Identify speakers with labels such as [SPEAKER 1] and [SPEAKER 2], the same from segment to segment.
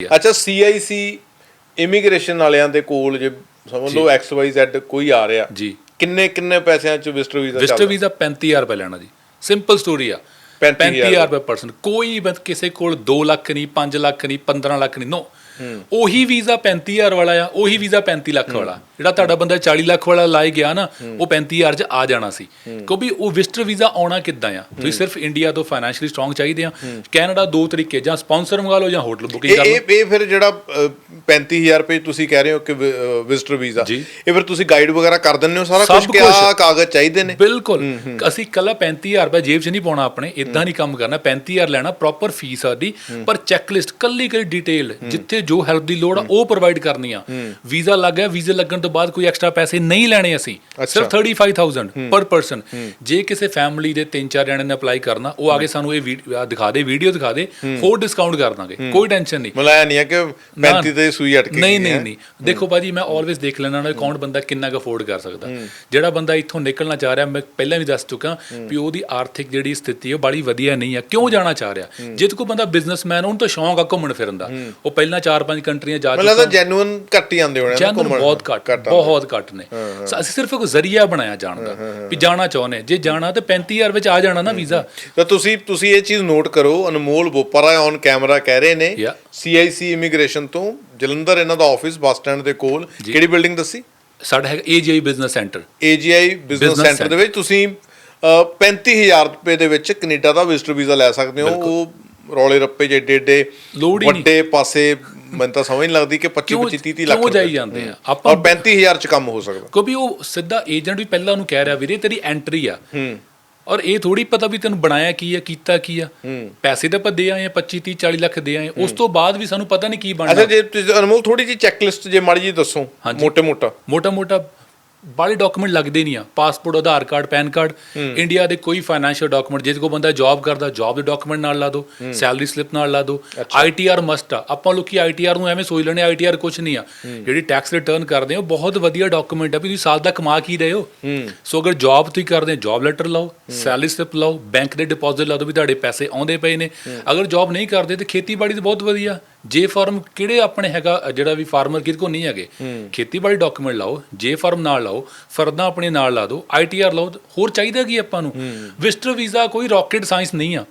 [SPEAKER 1] ਅੱਛਾ CIC immigration ਵਾਲਿਆਂ ਦੇ ਕੋਲ ਜੇ ਸਮਝ ਲਓ XYZ ਕੋਈ ਆ ਰਿਹਾ
[SPEAKER 2] ਜੀ।
[SPEAKER 1] ਕਿੰਨੇ ਕਿੰਨੇ ਪੈਸਿਆਂ ਚ ਵਿਜ਼ਟਰ ਵੀਜ਼ਾ
[SPEAKER 2] ਵਿਜ਼ਟਰ ਵੀਜ਼ਾ 35000 ਰੁਪਏ ਲੈਣਾ ਜੀ। ਸਿੰਪਲ ਸਟੋਰੀ ਆ।
[SPEAKER 1] 35,000
[SPEAKER 2] 35000 ਰੁਪਏ। ਪਰਸਨ ਕੋਈ ਕਿਸੇ ਕੋਲ 2 ਲੱਖ ਨਹੀਂ 5 ਲੱਖ ਨਹੀਂ 15 ਲੱਖ ਨਹੀਂ ਨੋ ਉਹੀ ਵੀਜ਼ਾ 35000 ਵਾਲਾ ਆ ਉਹੀ ਵੀਜ਼ਾ 35 ਲੱਖ ਵਾਲਾ। ਜਿਹੜਾ ਤੁਹਾਡਾ ਬੰਦਾ 40 ਲੱਖ ਵਾਲਾ ਲਾਏ ਗਿਆ ਨਾ ਉਹ 35000 ਚ ਆ ਜਾਣਾ ਸੀ। ਕਿਉਂਕਿ ਉਹ ਵਿਜ਼ਟਰ ਵੀਜ਼ਾ ਆਉਣਾ ਕਿੱਦਾਂ ਆ? ਤੁਸੀਂ ਸਿਰਫ ਇੰਡੀਆ ਤੋਂ ਫਾਈਨੈਂਸ਼ੀਅਲੀ ਸਟਰੋਂਗ ਚਾਹੀਦੇ ਆ। ਕੈਨੇਡਾ ਦੋ ਤਰੀਕੇ ਜਾਂ ਸਪਾਂਸਰ ਮੰਗਾ ਲਓ ਜਾਂ ਹੋਟਲ ਬੁਕਿੰਗ ਕਰ ਲਓ।
[SPEAKER 1] ਇਹ ਇਹ ਫਿਰ ਜਿਹੜਾ ਅ, 35000 ਰੁਪਏ ਤੁਸੀਂ ਕਹਿ ਰਹੇ ਹੋ ਕਿ ਵਿਜ਼ਟਰ ਵੀਜ਼ਾ। ਇਹ ਫਿਰ ਤੁਸੀਂ ਗਾਈਡ ਵਗੈਰਾ ਕਰ ਦਿੰਦੇ ਹੋ ਸਾਰਾ ਕੁਝ ਕਿ
[SPEAKER 2] ਕੁਛ।
[SPEAKER 1] ਕਾਗਜ਼ ਚਾਹੀਦੇ ਨੇ?
[SPEAKER 2] ਬਿਲਕੁਲ। ਅਸੀਂ ਕੱਲਾ 35000 ਰੁਪਏ ਜੇਬ 'ਚ ਨਹੀਂ ਪਾਉਣਾ ਆਪਣੇ ਇਦਾਂ ਨਹੀਂ ਕੰਮ ਕਰਨਾ। 35000 ਲੈਣਾ ਪ੍ਰੋਪਰ ਫੀਸ ਆਦੀ ਪਰ ਚੈੱਕਲਿਸਟ ਕੱਲੀ ਕੱਲੀ ਡਿਟੇਲ ਜਿੱਥੇ ਜੋ ਹੈਲਪ ਦੀ ਲੋੜ ਆ ਉਹ ਪ੍ਰੋਵਾਈਡ ਕਰਨੀ ਆ। ਵੀਜ਼ਾ ਲੱਗ ਗਿਆ ਵੀਜ਼ੇ ਲੱਗਣ ਤੋਂ ਬਾਅਦ ਕੋਈ ਐਕਸਟਰਾ ਪੈਸੇ ਨਹੀਂ ਲੈਣੇ ਅਸੀਂ। ਸਿਰਫ 35000 ਪਰ ਪਰਸਨ ਜੇ ਕਿਸੇ ਫੈਮਿਲੀ ਦੇ ਤਿੰਨ ਚਾਰ ਜਣਿਆਂ ਨੇ ਅਪਲਾਈ ਕਰਨਾ ਉਹ ਆਗੇ ਸਾਨੂੰ ਇਹ ਦਿਖਾ ਦੇ ਵੀਡੀਓ ਦਿਖਾ ਦੇ ਹੋਰ ਡਿਸਕਾਊਂਟ ਕਰ ਦਾਂਗੇ। ਕੋਈ ਟੈਨਸ਼ਨ ਨਹੀਂ।
[SPEAKER 1] ਮਤਲਬ ਇਹ ਨਹੀਂ ਹੈ ਕਿ 35 ਤੇ ਸੂਈ ਅਟਕੀ
[SPEAKER 2] ਨਹੀਂ
[SPEAKER 1] ਗਈ
[SPEAKER 2] ਨਹੀਂ। ਨਹੀਂ। ਦੇਖੋ ਬਾਜੀ ਮੈਂ ਆਲਵੇਸ ਦੇਖ ਲੈਣਾ ਨਾ ਕੌਣ ਬੰਦਾ ਕਿੰਨਾ ਕੁ ਅਫੋਰਡ ਕਰ ਸਕਦਾ। ਜਿਹੜਾ ਬੰਦਾ ਇੱਥੋਂ ਨਿਕਲਣਾ ਚਾਹ ਰਿਹਾ ਮੈਂ ਪਹਿਲਾਂ ਵੀ ਦੱਸ ਚੁੱਕਾ ਵੀ ਉਹਦੀ ਆਰਥਿਕ ਜਿਹੜੀ ਸਥਿਤੀ ਹੈ ਬੜੀ ਵਧੀਆ ਨਹੀਂ ਆ। ਕਿਉਂ ਜਾਣਾ ਚਾਹ ਰਿਹਾ? ਜੇ ਕੋਈ ਬੰਦਾ ਬਿਜ਼ਨਸਮੈਨ ਉਹਨੂੰ ਤਾਂ ਸ਼ੌਂਕ ਆ ਘੁੰਮਣ ਫਿਰਨ ਦਾ। ਉਹ ਪਹਿਲਾਂ 4-5 ਕੰਟਰੀਆਂ ਜਾ ਚੁੱਕਾ
[SPEAKER 1] ਲੱਗਦਾ ਜੈਨੂਇਨ ਘੱਟ ਹੀ ਆਉਂਦੇ ਹੋਣੇ ਨਾ
[SPEAKER 2] ਜਨਰ
[SPEAKER 1] ਘੁੰਮਣ।
[SPEAKER 2] ਬਹੁਤ ਘੱਟ। ਬਹੁਤ ਘੱਟ ਨੇ। ਅਸੀਂ ਸਿਰਫ ਇੱਕ ਜ਼ਰੀਆ ਬਣਾਇਆ ਜਾਣ ਦਾ ਵੀ ਜਾਣਾ ਚਾਹੁੰਦੇ। ਜੇ ਜਾਣਾ ਤੇ 35000 ਵਿੱਚ ਆ ਜਾਣਾ ਨਾ ਵੀਜ਼ਾ।
[SPEAKER 1] ਤਾਂ ਤੁਸੀਂ ਤੁਸੀਂ ਇਹ ਚੀਜ਼ ਨੋਟ ਕਰੋ ਅਨਮੋਲ ਬੋਪਰਾ ਔਨ ਕੈਮਰਾ ਕਹਿ ਰਹੇ ਨੇ. ਸੀਆਈਸੀ ਇਮੀਗ੍ਰੇਸ਼ਨ ਤੋਂ ਜਲੰਧਰ ਇਹਨਾਂ ਦਾ ਆਫਿਸ ਬੱਸ ਸਟੈਂਡ ਦੇ ਕੋਲ ਕਿਹੜੀ ਬਿਲਡਿੰਗ ਦੱਸੀ?
[SPEAKER 2] ਸਾਡਾ ਹੈਗਾ AGI business center
[SPEAKER 1] AGI business center ਦੇ ਵਿੱਚ ਤੁਸੀਂ ਅ, 35000 ਰੁਪਏ ਦੇ ਵਿੱਚ ਕੈਨੇਡਾ ਦਾ ਵਿਜ਼ਟਰ ਵੀਜ਼ਾ ਲੈ ਸਕਦੇ ਹੋ। ਉਹ ਰੌਲੇ ਰੱਪੇ ਜਿਹੇ ਏਡੇ
[SPEAKER 2] ਨਹੀਂ।
[SPEAKER 1] ਵੱਡੇ ਪਾਸੇ ਮੈਨੂੰ ਤਾਂ ਸਮਝ ਨਹੀਂ ਲੱਗਦੀ ਕਿ 25
[SPEAKER 2] ਕਿਉਂ
[SPEAKER 1] 25 30 ਲੱਖ
[SPEAKER 2] ਕਿਉਂ ਜਾਈ। ਜਾਂਦੇ ਆ?
[SPEAKER 1] ਔਰ
[SPEAKER 2] ਆਪਾਂ
[SPEAKER 1] 35000 ਚ ਕੰਮ ਹੋ ਸਕਦਾ।
[SPEAKER 2] ਕਿਉਂਕਿ ਉਹ ਸਿੱਧਾ ਏਜੰਟ ਵੀ ਪਹਿਲਾਂ ਉਹਨੂੰ ਕਹਿ ਰਿਹਾ ਵੀਰੇ ਤੇਰੀ ਐਂਟਰੀ ਆ। ਔਰ ਇਹ ਥੋੜੀ ਪਤਾ ਵੀ ਤੈਨੂੰ ਬਣਾਇਆ ਕੀ ਆ ਕੀਤਾ ਕੀ ਆ। ਪੈਸੇ ਤਾਂ ਆਪਾਂ ਦੇ ਆਏ ਆ 25 30 40 ਲੱਖ ਦੇ ਆਏ ਉਸ ਤੋਂ ਬਾਅਦ ਵੀ ਸਾਨੂੰ ਪਤਾ ਨਹੀਂ ਕੀ
[SPEAKER 1] ਅੱਛਾ
[SPEAKER 2] ਬਣਨਾ
[SPEAKER 1] ਜੇ ਤੁਸੀਂ ਅਨਮੋਲ ਥੋੜੀ ਜਿਹੀ ਚੈੱਕਲਿਸਟ ਜੇ ਮਾੜੀ ਜੀ ਦੱਸੋ। ਮੋٹے ਮੋਟਾ।
[SPEAKER 2] ਮੋਟਾ ਮੋਟਾ ਬਾਲੇ ਡਾਕੂਮੈਂਟ ਲੱਗਦੇ ਨਹੀਂ ਆ। Passport Aadhaar card PAN card India ਦੇ ਕੋਈ ਫਾਈਨੈਂਸ਼ੀਅਲ ਡਾਕੂਮੈਂਟ ਜੇ ਕੋਈ ਬੰਦਾ ਜੌਬ ਕਰਦਾ ਜੌਬ ਦੇ ਡਾਕੂਮੈਂਟ ਨਾਲ ਲਾ ਦਿਓ ਸੈਲਰੀ ਸਲਿੱਪ ਨਾਲ ਲਾ ਦਿਓ ਆਈਟੀਆਰ ਮਸਟ ਆ। ਆਪਾਂ ਲੋਕੀ ਆਈਟੀਆਰ ਨੂੰ ਐਵੇਂ ਸੋਚ ਲੈਣੇ ਆਈਟੀਆਰ ਕੁਝ ਨਹੀਂ ਆ। ਜਿਹੜੀ ਟੈਕਸ ਰਿਟਰਨ ਕਰਦੇ ਹੋ ਬਹੁਤ ਵਧੀਆ ਡਾਕੂਮੈਂਟ ਆ ਵੀ ਤੁਸੀਂ ਸਾਲ ਦਾ ਕਮਾ ਕੀ ਰਹੇ ਹੋ। ਸੋ ਅਗਰ ਜੌਬ ਤੁਸੀਂ ਕਰਦੇ ਹੋ ਜੌਬ ਲੈਟਰ ਲਾਓ ਸੈਲਰੀ ਸਲਿੱਪ ਲਾਓ ਬੈਂਕ ਦੇ ਡਿਪੋਜ਼ਿਟ ਲਾ ਦਿਓ ਵੀ ਤੁਹਾਡੇ ਪੈਸੇ ਆਉਂਦੇ ਪਏ ਨੇ। ਅਗਰ ਜੌਬ ਨਹੀਂ ਕਰਦੇ ਤੇ ਖੇਤੀਬਾੜੀ ਤਾਂ ਬਹੁਤ ਵਧੀਆ। ਜੇ ਫਾਰਮ ਕਿਹੜੇ ਆਪਣੇ ਹੈਗਾ ਜਿਹੜਾ ਵੀ ਫਾਰਮਰ ਕਿਹਦੇ ਕੋ ਨਹੀਂ ਹੈਗੇ ਖੇਤੀਬਾੜੀ ਡਾਕੂਮੈਂਟ ਲਾਓ ਜੇ ਫਾਰਮ ਨਾਲ ਲਾਓ ਫਰਦਾਂ ਆਪਣੇ ਨਾਲ ਲਾ ਦਿਓ ਆਈਟੀਆਰ ਲਾਓ ਹੋਰ ਚਾਹੀਦਾ ਕੀ ਆਪਾਂ ਨੂੰ? ਵਿਜ਼ਟਰ ਵੀਜ਼ਾ ਕੋਈ ਰਾਕਟ ਸਾਇੰਸ ਨਹੀਂ ਆ।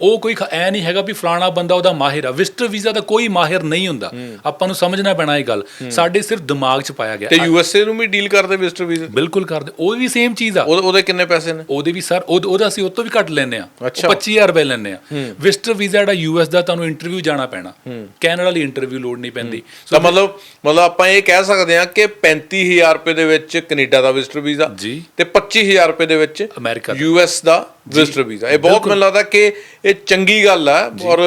[SPEAKER 2] ਉਹ ਕੋਈ ਐ ਨਹੀਂ ਹੈਗਾ ਵੀ ਫਲਾਣਾ ਬੰਦਾ ਉਹਦਾ ਮਾਹਿਰ ਆ। ਵਿਜ਼ਟਰ ਵੀਜ਼ਾ ਦਾ ਕੋਈ ਮਾਹਿਰ ਨਹੀਂ ਹੁੰਦਾ। ਆਪਾਂ ਨੂੰ ਸਮਝਣਾ ਪੈਣਾ ਇਹ ਗੱਲ। ਸਾਡੇ ਸਿਰਫ ਦਿਮਾਗ 'ਚ ਪਾਇਆ ਗਿਆ।
[SPEAKER 1] ਤੇ ਯੂਐਸਏ ਨੂੰ ਵੀ ਡੀਲ ਕਰਦੇ ਵਿਜ਼ਟਰ ਵੀਜ਼ਾ?
[SPEAKER 2] ਬਿਲਕੁਲ ਕਰਦੇ। ਉਹ ਵੀ ਸੇਮ ਚੀਜ਼ ਆ।
[SPEAKER 1] ਉਹਦੇ ਕਿੰਨੇ ਪੈਸੇ ਨੇ?
[SPEAKER 2] ਉਹਦੇ ਵੀ ਸਰ ਉਹਦਾ ਅਸੀਂ ਉਹ ਤੋਂ ਵੀ ਘੱਟ ਲੈਂਦੇ ਆ
[SPEAKER 1] ਅੱਛਾ।
[SPEAKER 2] 25000 ਰੁਪਏ ਲੈਂਦੇ ਆ ਵਿਜ਼ਟਰ ਵੀਜ਼ਾ ਜਿਹੜਾ ਯੂਐਸ ਦਾ ਤੁਹਾਨੂੰ ਇੰਟਰਵਿਊ ਜਾਣਾ ਪੈਣਾ। ਕੈਨੇਡਾ ਲਈ ਇੰਟਰਵਿਊ ਲੋੜ ਨਹੀਂ ਪੈਂਦੀ।
[SPEAKER 1] ਤਾਂ ਮਤਲਬ ਮਤਲਬ ਆਪਾਂ ਇਹ ਕਹਿ ਸਕਦੇ ਹਾਂ ਕਿ 35000 ਰੁਪਏ ਦੇ ਵਿੱਚ ਕੈਨੇਡਾ ਦਾ ਵਿਜ਼ਟਰ ਵੀਜ਼ਾ ਤੇ 25000 ਰੁਪਏ ਦੇ ਵਿੱਚ। ਯੂਐਸ ਦਾ। Visitor visa. ਇਹ ਬਹੁਤ ਮੈਨੂੰ ਲੱਗਦਾ ਕਿ ਇਹ ਚੰਗੀ ਗੱਲ ਆ ਔਰ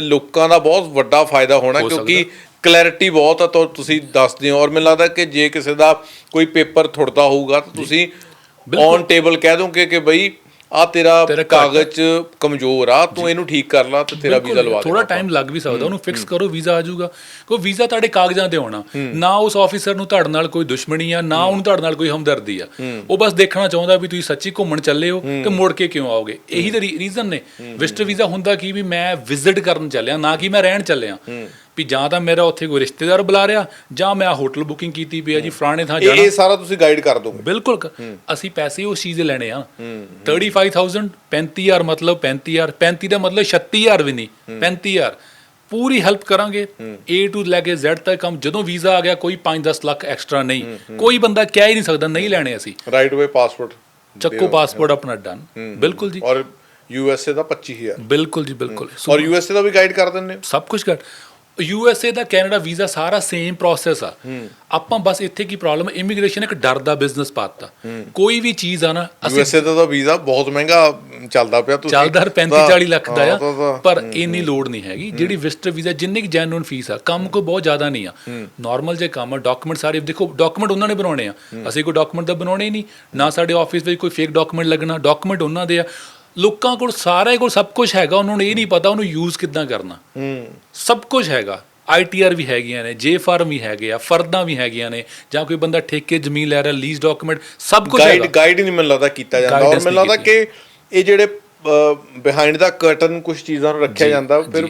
[SPEAKER 1] ਲੋਕਾਂ ਦਾ ਬਹੁਤ ਵੱਡਾ ਫਾਇਦਾ ਹੋਣਾ ਕਿਉਂਕਿ ਕਲੈਰਿਟੀ ਬਹੁਤ ਆ ਤਾਂ ਤੁਸੀਂ ਦੱਸਦੇ ਹੋ। ਔਰ ਮੈਨੂੰ ਲੱਗਦਾ ਕਿ ਜੇ ਕਿਸੇ ਦਾ ਕੋਈ ਪੇਪਰ ਥੁੜਦਾ ਹੋਊਗਾ ਤਾਂ ਤੁਸੀਂ ਔਨ ਟੇਬਲ ਕਹਿ ਦੋਗੇ ਕਿ ਬਈ ਆ ਤੇਰਾ ਕਾਗਜ਼ 'ਚ ਕਮਜ਼ੋਰ ਆ ਤੂੰ ਇਹਨੂੰ ਠੀਕ ਕਰ ਲਾ ਤੇ ਤੇਰਾ ਵੀਜ਼ਾ ਲਵਾ ਦੇ
[SPEAKER 2] ਥੋੜਾ ਟਾਈਮ ਲੱਗ ਵੀ ਸਕਦਾ ਉਹਨੂੰ ਫਿਕਸ ਕਰੋ ਵੀਜ਼ਾ ਆ ਜਾਊਗਾ। ਕੋਈ ਵੀਜ਼ਾ ਤੁਹਾਡੇ ਕਾਗਜ਼ਾਂ ਤੇ ਹੋਣਾ ਨਾ ਉਸ ਆਫੀਸਰ ਨੂੰ ਤੁਹਾਡੇ ਨਾਲ ਕੋਈ ਦੁਸ਼ਮਣੀ ਆ ਨਾ ਉਹਨੂੰ ਤੁਹਾਡੇ ਨਾਲ ਕੋਈ ਹਮਦਰਦੀ ਆ। ਉਹ ਬਸ ਦੇਖਣਾ ਚਾਹੁੰਦਾ ਵੀ ਤੁਸੀਂ ਸੱਚੀ ਘੁੰਮਣ ਚੱਲੇ ਹੋ ਤੇ ਮੁੜ ਕੇ ਕਿਉਂ ਆਓਗੇ? ਇਹੀ ਤਾਂ ਰੀਜ਼ਨ ਨੇ। ਵਿਜ਼ਟਰ ਵੀਜ਼ਾ ਹੁੰਦਾ ਕੀ ਵੀ ਮੈਂ ਵਿਜ਼ਿਟ ਕਰਨ ਚੱਲਿਆ ਨਾ ਕਿ ਮੈਂ ਰਹਿਣ ਚੱਲਿਆ। ਵੀ ਜਾਂ ਤਾਂ ਮੇਰਾ ਉੱਥੇ ਕੋਈ ਰਿਸ਼ਤੇਦਾਰ ਬੁਲਾ ਰਿਹਾ ਜਾਂ ਮੈਂ ਹੋਟਲ ਬੁਕਿੰਗ ਕੀਤੀ ਪਈ ਆ ਜੀ ਫਲਾਣੇ ਥਾਂ
[SPEAKER 1] ਇਹ
[SPEAKER 2] ਜਾਣਾ।
[SPEAKER 1] ਇਹ ਸਾਰਾ ਤੁਸੀਂ ਗਾਈਡ ਕਰ ਦੋਗੇ।
[SPEAKER 2] ਬਿਲਕੁਲ ਕ- ਅਸੀਂ ਪੈਸੇ ਉਸ ਚੀਜ਼ ਦੇ ਲੈਣੇ ਆ। 35000 35000 ਮਤਲਬ 35000 35 ਦਾ ਮਤਲਬ 36000 ਵੀ ਨਹੀਂ 35000 ਪੂਰੀ ਹੈਲਪ ਕਰਾਂਗੇ। A to ਲੈ ਕੇ Z ਤੱਕ ਕੰਮ ਜਦੋਂ ਵੀਜ਼ਾ ਆ ਗਿਆ ਕੋਈ 5-10 ਲੱਖ ਐਕਸਟਰਾ ਨਹੀਂ। ਕੋਈ ਬੰਦਾ ਕਹਿ ਹੀ ਨਹੀਂ ਸਕਦਾ ਨਹੀਂ ਲੈਣੇ ਅਸੀਂ।
[SPEAKER 1] ਰਾਈਟ ਵੇ ਪਾਸਪੋਰਟ
[SPEAKER 2] ਚੱਕੋ ਪਾਸਪੋਰਟ ਆਪਣਾ ਡਨ ਬਿਲਕੁਲ ਜੀ।
[SPEAKER 1] ਔਰ ਯੂਐਸਏ ਦਾ 25000
[SPEAKER 2] ਬਿਲਕੁਲ ਜੀ ਬਿਲਕੁਲ। ਸੋ
[SPEAKER 1] ਔਰ ਯੂਐਸਏ ਦਾ ਵੀ ਗਾਈਡ ਕਰ ਦਿੰਦੇ ਹੋ।
[SPEAKER 2] ਸਭ ਕੁਝ ਕਰ ਯੂਐਸਏ ਦਾ ਕੈਨੇਡਾ ਵੀਜ਼ਾ ਸਾਰਾ ਸੇਮ ਪ੍ਰੋਸੈਸ ਆ। ਆਪਾਂ ਬਸ ਇੱਥੇ ਕੀ ਪ੍ਰੋਬਲਮ ਇਮੀਗ੍ਰੇਸ਼ਨ ਇੱਕ ਡਰ ਦਾ ਬਿਜ਼ਨਸ ਪਾਤਾ ਕੋਈ ਵੀ ਚੀਜ਼ ਆ ਨਾ ਅਸੀਂ
[SPEAKER 1] ਯੂਐਸਏ ਦਾ ਤਾਂ ਵੀਜ਼ਾ ਬਹੁਤ ਮਹਿੰਗਾ ਚੱਲਦਾ ਪਿਆ ਤੁਸੀਂ
[SPEAKER 2] ਚੱਲਦਾ 35
[SPEAKER 1] ਤਾਂ-
[SPEAKER 2] 40 ਲੱਖ ਦਾ ਆ ਪਰ ਇੰਨੀ ਲੋੜ ਨਹੀਂ ਹੈਗੀ। ਜਿਹੜੀ ਵਿਜ਼ਟਰ ਵੀਜ਼ਾ ਜਿੰਨੀ ਕਿ ਜੈਨੂਇਨ ਫੀਸ ਆ ਕੰਮ ਕੋਈ ਬਹੁਤ ਜ਼ਿਆਦਾ ਨਹੀਂ ਆ। ਨਾਰਮਲ ਜੇ ਕੰਮ ਆ ਡਾਕੂਮੈਂਟ ਸਾਰੇ ਦੇਖੋ ਡਾਕੂਮੈਂਟ ਉਹਨਾਂ ਨੇ ਬਣਾਉਣੇ ਆ। ਅਸੀਂ ਕੋਈ ਡਾਕੂਮੈਂਟ ਤਾਂ ਬਣਾਉਣੇ ਹੀ ਨਹੀਂ। ਨਾ ਸਾਡੇ ਆਫਿਸ ਵਿੱਚ ਕੋਈ ਫੇਕ ਡਾਕੂਮੈਂਟ ਲੱਗਣਾ। ਡਾਕੂਮੈਂਟ ਉਹਨਾਂ ਦੇ ਆ। ਲੋਕਾਂ ਕੋਲ ਸਾਰੇ ਕੋਲ ਸਭ ਕੁਝ ਹੈਗਾ ਉਹਨਾਂ ਨੂੰ ਇਹ ਨਹੀਂ ਪਤਾ ਉਹਨੂੰ ਯੂਜ਼ ਕਿੱਦਾਂ ਕਰਨਾ।
[SPEAKER 1] ਹੂੰ।
[SPEAKER 2] ਸਭ ਕੁਝ ਹੈਗਾ। ਆਈਟੀਆਰ ਵੀ ਹੈਗੀਆਂ ਨੇ ਜੇ ਫਾਰਮ ਵੀ ਹੈਗੇ ਆ ਫਰਦਾਂ ਵੀ ਹੈਗੀਆਂ ਨੇ ਜਾਂ ਕੋਈ ਬੰਦਾ ਠੇਕੇ ਜ਼ਮੀਨ ਲੈ ਰਿਹਾ ਲੀਜ਼ ਡਾਕੂਮੈਂਟ ਸਭ ਕੁਝ
[SPEAKER 1] ਗਾਈਡ
[SPEAKER 2] ਹੈਗਾ।
[SPEAKER 1] ਗਾਈਡ ਨਹੀਂ ਮੈਨੂੰ ਲੱਗਦਾ ਕੀਤਾ ਜਾਂਦਾ। ਔਰ ਮੈਨੂੰ ਲੱਗਦਾ ਕਿ ਇਹ ਜਿਹੜੇ ਬਿਹਾਈਂਡ ਦਾ ਕਰਟਨ ਕੁਝ ਚੀਜ਼ਾਂ ਨੂੰ ਰੱਖਿਆ ਜਾਂਦਾ ਫਿਰ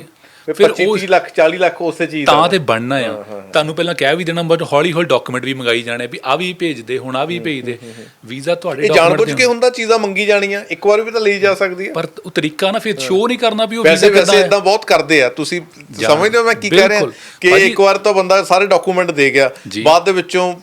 [SPEAKER 2] ਫਿਰ
[SPEAKER 1] 25
[SPEAKER 2] ਉਹ
[SPEAKER 1] 30 ਲੱਖ 40 ਲੱਖ ਉਸੇ ਚੀਜ਼ ਦਾ
[SPEAKER 2] ਤਾਂ ਤੇ ਬਣਨਾ ਆ। ਤੁਹਾਨੂੰ ਪਹਿਲਾਂ ਕਹਿ ਵੀ ਦੇਣਾ ਬਟ ਹੌਲੀ ਹੌਲੀ ਡਾਕੂਮੈਂਟ ਵੀ ਮੰਗਾਈ ਜਾਣੇ ਵੀ ਆ ਵੀ ਭੇਜ ਦੇ ਹੁਣ ਆ ਵੀ ਭੇਜ ਦੇ ਵੀਜ਼ਾ ਤੁਹਾਡੇ
[SPEAKER 1] ਇਹ
[SPEAKER 2] document
[SPEAKER 1] ਜਾਣਬੁੱਝ
[SPEAKER 2] ਦੇ
[SPEAKER 1] ਕੇ ਹੁੰਦਾ ਚੀਜ਼ਾਂ ਮੰਗੀ ਜਾਣੀਆਂ ਇੱਕ ਵਾਰ ਵੀ ਤਾਂ ਲਈ ਜਾ ਸਕਦੀ ਹੈ
[SPEAKER 2] ਪਰ ਉਹ ਤਰੀਕਾ ਨਾ ਫਿਰ ਸ਼ੋ ਨਹੀਂ ਕਰਨਾ ਵੀ ਉਹ
[SPEAKER 1] ਵੈਸੇ
[SPEAKER 2] ਵੀਜ਼ਾ
[SPEAKER 1] ਵੈਸੇ
[SPEAKER 2] ਕਿੱਦਾਂ
[SPEAKER 1] ਇਦਾਂ ਬਹੁਤ ਕਰਦੇ ਆ। ਤੁਸੀਂ ਸਮਝਦੇ ਹੋ ਮੈਂ ਕੀ ਕਹਿ ਰਿਹਾ?
[SPEAKER 2] ਬਿਲਕੁਲ।
[SPEAKER 1] ਕਿ
[SPEAKER 2] ਭਾਜੀ-
[SPEAKER 1] ਇੱਕ ਵਾਰ ਤਾਂ ਬੰਦਾ ਸਾਰੇ ਡਾਕੂਮੈਂਟ ਦੇ ਗਿਆ।
[SPEAKER 2] ਜੀ।
[SPEAKER 1] ਬਾਅਦ ਦੇ ਵਿੱਚੋਂ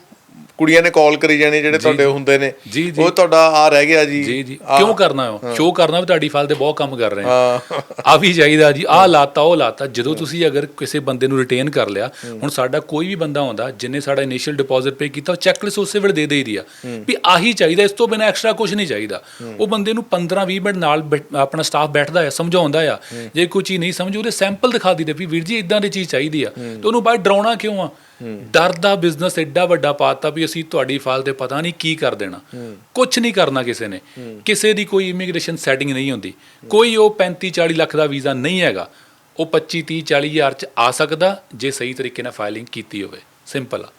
[SPEAKER 1] ਕੁੜੀਆਂ ਨੇ ਕਾਲ ਕਰੀ ਜਾਣੀ ਜਿਹੜੇ ਤੁਹਾਡੇ ਹੁੰਦੇ ਨੇ। ਉਹ ਤੁਹਾਡਾ ਆ ਰਹਿ ਗਿਆ ਜੀ।
[SPEAKER 2] ਜੀ ਜੀ। ਕਿਉਂ ਕਰਨਾ ਹੋ। ਸ਼ੋ ਕਰਨਾ ਵੀ ਤੁਹਾਡੀ ਫਾਈਲ ਤੇ ਬਹੁਤ ਕੰਮ ਕਰ ਰਹੇ ਆ। ਆ ਵੀ ਚਾਹੀਦਾ ਜੀ ਆ ਲਾਤਾ ਉਹ ਲਾਤਾ। ਜਦੋਂ ਤੁਸੀਂ ਅਗਰ ਕਿਸੇ ਬੰਦੇ ਨੂੰ ਰਿਟੇਨ ਕਰ ਲਿਆ ਹੁਣ ਸਾਡਾ ਕੋਈ ਵੀ ਬੰਦਾ ਹੁੰਦਾ ਜਿਨੇ ਸਾਡਾ ਇਨੀਸ਼ੀਅਲ ਡਿਪੋਜ਼ਿਟ ਪੇ ਕੀਤਾ ਉਹ ਚੈੱਕਲਿਸਟ ਉਸੇ ਵੇਲੇ ਦੇ ਦੇਈਦੀ ਆ। ਵੀ ਆਹੀ ਚਾਹੀਦਾ ਇਸ ਤੋਂ ਬਿਨਾ ਐਕਸਟਰਾ ਕੁਝ ਨਹੀਂ ਚਾਹੀਦਾ। ਉਹ ਬੰਦੇ ਨੂੰ 15 20 ਮਿੰਟ ਨਾਲ ਆਪਣਾ ਸਟਾਫ ਬੈਠਦਾ ਹੈ ਸਮਝਾਉਂਦਾ ਆ। ਜੇ ਕੋਈ ਚੀਜ਼ ਨਹੀਂ ਸਮਝ ਉਹਦੇ ਸੈਂਪਲ ਦਿਖਾ ਦਿੰਦੇ ਵੀ ਵੀਰ ਜੀ ਇਦਾਂ ਦੀ ਚੀਜ਼ ਚਾਹੀਦੀ ਆ। ਤੇ ਉਹਨੂੰ ਬਾਅਦ ਡਰਾਉਣਾ ਕਿਉਂ ਆ? ਡਰ ਦਾ ਬਿਜ਼ਨਸ ਐਡਾ ਵੱਡਾ ਪਾਤਾ ਵੀ ਅਸੀਂ ਤੁਹਾਡੀ ਫਾਈਲ ਤੇ ਪਤਾ ਨਹੀਂ ਕੀ ਕਰ ਦੇਣਾ। ਕੁਝ ਨਹੀਂ ਕਰਨਾ ਕਿਸੇ ਨੇ। ਕਿਸੇ ਦੀ ਕੋਈ ਇਮੀਗ੍ਰੇਸ਼ਨ ਸੈਟਿੰਗ ਨਹੀਂ ਹੁੰਦੀ। ਕੋਈ ਉਹ 35 40 ਲੱਖ ਦਾ ਵੀਜ਼ਾ ਨਹੀਂ ਹੈਗਾ। ਉਹ 25 30 40 ਹਜ਼ਾਰ ਚ ਆ ਸਕਦਾ ਜੇ ਸਹੀ ਤਰੀਕੇ ਨਾਲ ਫਾਈਲਿੰਗ ਕੀਤੀ ਹੋਵੇ। ਸਿੰਪਲ ਆ।